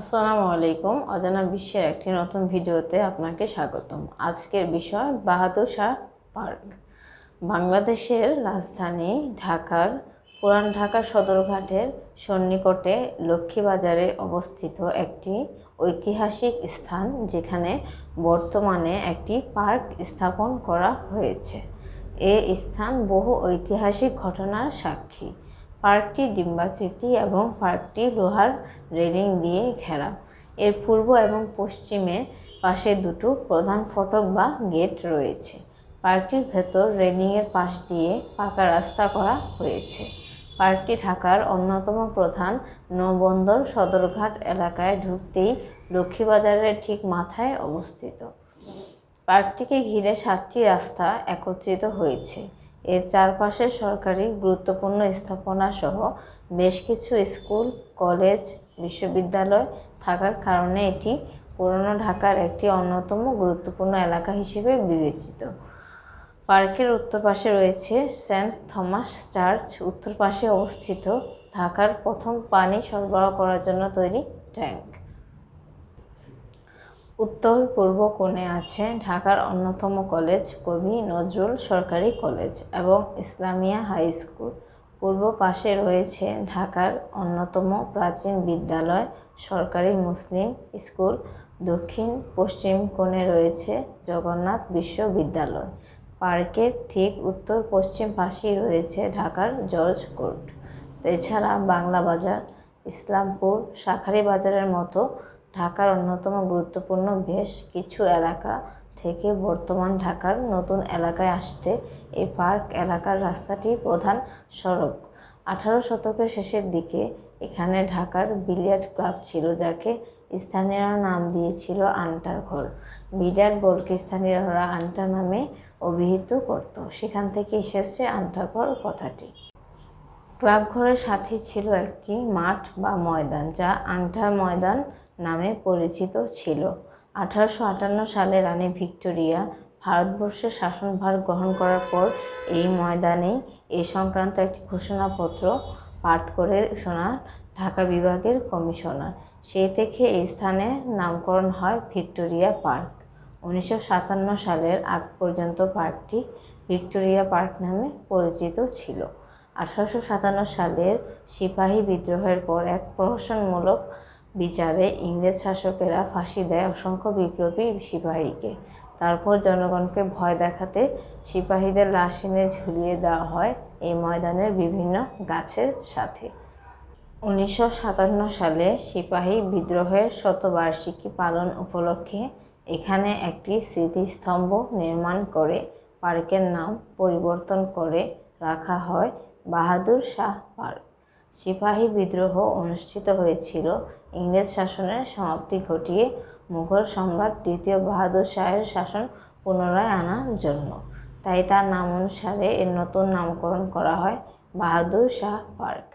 আসসালামু আলাইকুম। অজানা বিশ্বের একটি নতুন ভিডিওতে আপনাকে স্বাগতম। আজকের বিষয় বাহাদুর শাহ পার্ক। বাংলাদেশের রাজধানী ঢাকার পুরান ঢাকার সদরঘাটের সন্নিকটে লক্ষ্মীবাজারে অবস্থিত একটি ঐতিহাসিক স্থান, যেখানে বর্তমানে একটি পার্ক স্থাপন করা হয়েছে। এ স্থান বহু ঐতিহাসিক ঘটনার সাক্ষী। পার্কটি ডিম্বাকৃতি এবং পার্কটি লোহার রেলিং দিয়ে ঘেরা। এর পূর্ব এবং পশ্চিমে পাশে দুটো প্রধান ফটক বা গেট রয়েছে। পার্কটির ভেতর রেলিংয়ের পাশ দিয়ে পাকা রাস্তা করা হয়েছে। পার্কটি ঢাকার অন্যতম প্রধান নৌবন্দর সদরঘাট এলাকায় ঢুকতেই লক্ষ্মীবাজারের ঠিক মাথায় অবস্থিত। পার্কটিকে ঘিরে সাতটি রাস্তা একত্রিত হয়েছে। এর চারপাশে সরকারি গুরুত্বপূর্ণ স্থাপনা সহ বেশ কিছু স্কুল, কলেজ, বিশ্ববিদ্যালয় থাকার কারণে এটি পুরনো ঢাকার একটি অন্যতম গুরুত্বপূর্ণ এলাকা হিসেবে বিবেচিত। পার্কের উত্তর পাশে রয়েছে সেন্ট থমাস চার্চ, উত্তর পাশে অবস্থিত ঢাকার প্রথম পানি সরবরাহ করার জন্য তৈরি ট্যাঙ্ক। উত্তর পূর্ব কোণে আছে ঢাকার অন্যতম কলেজ কবি নজরুল সরকারি কলেজ এবং ইসলামিয়া হাই স্কুল। পূর্ব পাশে রয়েছে ঢাকার অন্যতম প্রাচীন বিদ্যালয় সরকারি মুসলিম স্কুল। দক্ষিণ পশ্চিম কোণে রয়েছে জগন্নাথ বিশ্ববিদ্যালয়। পার্কের ঠিক উত্তর পশ্চিম পাশেই রয়েছে ঢাকার জর্জ কোর্ট। এছাড়া বাংলা বাজার, ইসলামপুর শাখারি বাজারের মতো ঢাকার অন্যতম গুরুত্বপূর্ণ বেশ কিছু এলাকা থেকে বর্তমান ঢাকার নতুন এলাকায় আসতে এই পার্ক এলাকার রাস্তাটি প্রধান সড়ক। আঠারো শতকের শেষের দিকে এখানে ঢাকার বিলিয়ার্ড ক্লাব ছিল, যাকে স্থানীয়রা নাম দিয়েছিল আন্টার ঘর। বিলিয়ার্ড বলকে স্থানীয়রা আন্টা নামে অভিহিত করত। সেখান থেকে এসেছে আন্টাঘর কথাটি। ক্লাব ঘরের সাথে ছিল একটি মাঠ বা ময়দান, যা আন্টা ময়দান নামে পরিচিত ছিল। আঠারোশো আটান্ন সালে রানী ভিক্টোরিয়া ভারতবর্ষের শাসনভার গ্রহণ করার পর এই ময়দানেই এ সংক্রান্ত একটি ঘোষণাপত্র পাঠ করে শোনান ঢাকা বিভাগের কমিশনার। সেই থেকে এই স্থানে নামকরণ হয় ভিক্টোরিয়া পার্ক। উনিশশো সাতান্ন সালের আগ পর্যন্ত পার্কটি ভিক্টোরিয়া পার্ক নামে পরিচিত ছিল। আঠারোশো সাতান্ন সালের সিপাহী বিদ্রোহের পর এক প্রহসনমূলক বিচারে ইংরেজ শাসকেরা ফাঁসি দেয় অসংখ্য বিপ্লবী সিপাহীকে। তারপর জনগণকে ভয় দেখাতে সিপাহীদের লাশ এনে ঝুলিয়ে দেওয়া হয় এই ময়দানের বিভিন্ন গাছের সাথে। উনিশশো সাতান্ন সালে সিপাহী বিদ্রোহের শতবার্ষিকী পালন উপলক্ষে এখানে একটি স্মৃতিস্তম্ভ নির্মাণ করে, পার্কের নাম পরিবর্তন করে রাখা হয় বাহাদুর শাহ পার্ক। সিপাহী বিদ্রোহ অনুষ্ঠিত হয়েছিল। ইংরেজ শাসনের সমাপ্তি ঘটিয়ে মুঘল সম্রাট দ্বিতীয় বাহাদুর শাহের শাসন পুনরায় আনার জন্য। তাই তার নাম অনুসারে এর নতুন নামকরণ করা হয় বাহাদুর শাহ পার্ক।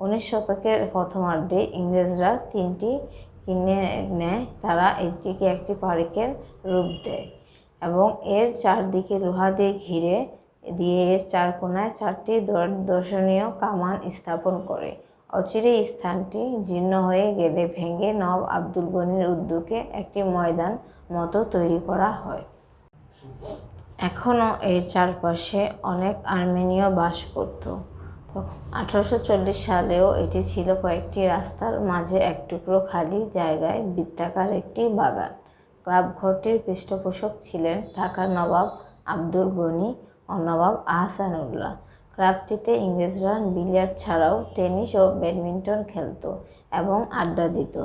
উনিশ শতকের প্রথমার্ধে ইংরেজরা তিনটি কিনে নেয়। তারা এটিকে একটি পার্কের রূপ দেয় এবং এর চারদিকে লোহা দিয়ে ঘিরে দিয়ে এর চার কোনায় চারটি দর্শনীয় কামান স্থাপন করে। অচিরে স্থানটি জীর্ণ হয়ে গেলে ভেঙে নব আব্দুল গনির উদ্যোগে একটি ময়দান মতো তৈরি করা হয়। এখনও এর চারপাশে অনেক আর্মেনীয় বাস করত। আঠারোশো চল্লিশ সালেও এটি ছিল কয়েকটি রাস্তার মাঝে এক টুকরো খালি জায়গায় বৃত্তাকার একটি বাগান। ক্লাব ঘরটির পৃষ্ঠপোষক ছিলেন ঢাকার নবাব আব্দুল গনি নবাব আহসানুল্লাহ। ক্লাবটিতে ইংরেজরা বিলিয়ার্ড ছাড়াও টেনিস ও ব্যাডমিন্টন খেলতো এবং আড্ডা দিত।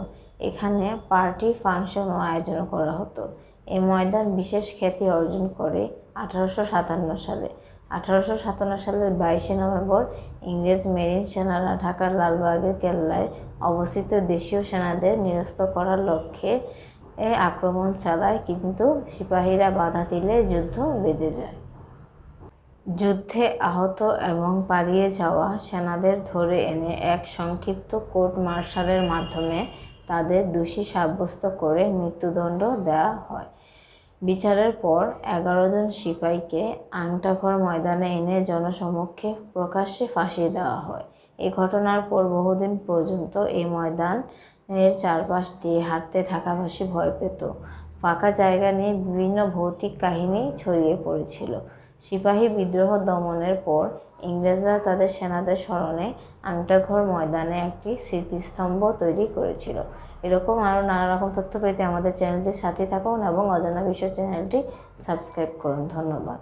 এখানে পার্টি ফাংশনও আয়োজন করা হতো। এ ময়দান বিশেষ খ্যাতি অর্জন করে আঠারোশো সাতান্ন সালে। আঠারোশো সাতান্ন সালের বাইশে নভেম্বর ইংরেজ মেরিন সেনারা ঢাকার লালবাগের কেল্লায় অবস্থিত দেশীয় সেনাদের নিরস্ত করার লক্ষ্যে আক্রমণ চালায়, কিন্তু সিপাহীরা বাধা দিলে যুদ্ধ বেঁধে যায়। যুদ্ধে আহত এবং পালিয়ে যাওয়া সেনাদের ধরে এনে এক সংক্ষিপ্ত কোর্ট মার্শালের মাধ্যমে তাদের দোষী সাব্যস্ত করে মৃত্যুদণ্ড দেওয়া হয়। বিচারের পর এগারো জন সিপাহীকে আংটাঘর ময়দানে এনে জনসমক্ষে প্রকাশ্যে ফাঁসি দেওয়া হয়। এই ঘটনার পর বহুদিন পর্যন্ত এই ময়দান এর চারপাশ দিয়ে হাঁটতে ঢাকাবাসী ভয় পেত। ফাঁকা জায়গা নিয়ে বিভিন্ন ভৌতিক কাহিনী ছড়িয়ে পড়েছিল। সিপাহী বিদ্রোহ দমনের পর ইংরেজরা তাদের সেনাদের স্মরণে আংটাঘর ময়দানে একটি স্মৃতিস্তম্ভ তৈরি করেছিল। এরকম আরও নানা রকম তথ্য পেতে আমাদের চ্যানেলটির সাথে থাকুন এবং অজানা বিশ্ব চ্যানেলটি সাবস্ক্রাইব করুন। ধন্যবাদ।